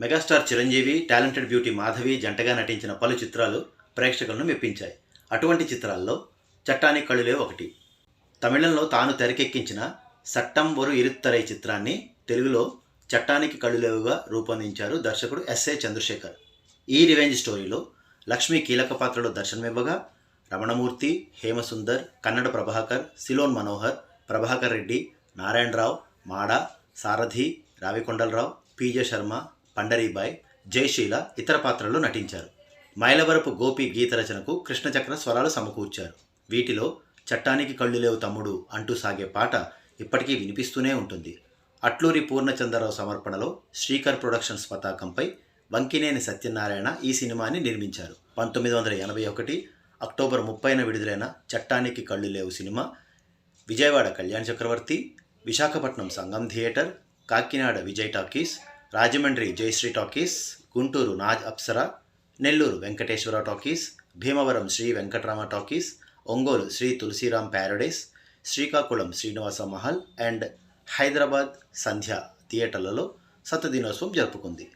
Megastar Chiranjeevi talented beauty Madhavi జంటగా నటించిన పలు చిత్రాలు ప్రేక్షకులను మెప్పించాయి. అటువంటి చిత్రాల్లో చట్టానికి కళ్ళులే ఒకటి. తమిళంలో తాను తెరకెక్కించిన సట్టం ఒరు ఇరుత్తరై చిత్రాన్ని తెలుగులో చట్టానికి కళ్ళులేవుగా రూపొందించారు దర్శకుడు ఎస్ఏ చంద్రశేఖర్. ఈ రివెంజ్ స్టోరీలో లక్ష్మి కీలక పాత్రలో దర్శనమివ్వగా రమణమూర్తి హేమసుందర్ కన్నడ ప్రభాకర్ సిలోన్ మనోహర్ ప్రభాకర్ రెడ్డి నారాయణరావు మాడ సారథి రావికొండలరావు పీజే శర్మ పండరీబాయ్ జయశీల ఇతర పాత్రల్లో నటించారు. మైలవరపు గోపి గీత రచనకు కృష్ణచక్ర స్వరాలు సమకూర్చారు. వీటిలో చట్టానికి కళ్ళు లేవు తమ్ముడు అంటూ సాగే పాట ఇప్పటికీ వినిపిస్తూనే ఉంటుంది. అట్లూరి పూర్ణచంద్రరావు సమర్పణలో శ్రీకర్ ప్రొడక్షన్స్ పతాకంపై వంకినేని సత్యనారాయణ ఈ సినిమాని నిర్మించారు. పంతొమ్మిది వందల ఎనభై ఒకటి అక్టోబర్ ముప్పైన విడుదలైన చట్టానికి కళ్ళు లేవు cinema Vijayawada Kalyan Chakravarthi Visakhapatnam Sangam theatre Kakinada Vijay talkies Rajahmundry Jayasri talkies Guntur Naaz Apsara Nellore Venkateswara talkies Bhimavaram Sri Venkatarama talkies Ongole Sri Tulasiram paradise Srikakulam Srinivasa Mahal and Hyderabad Sandhya థియేటర్లలో శతదినోత్సవం జరుపుకుంది.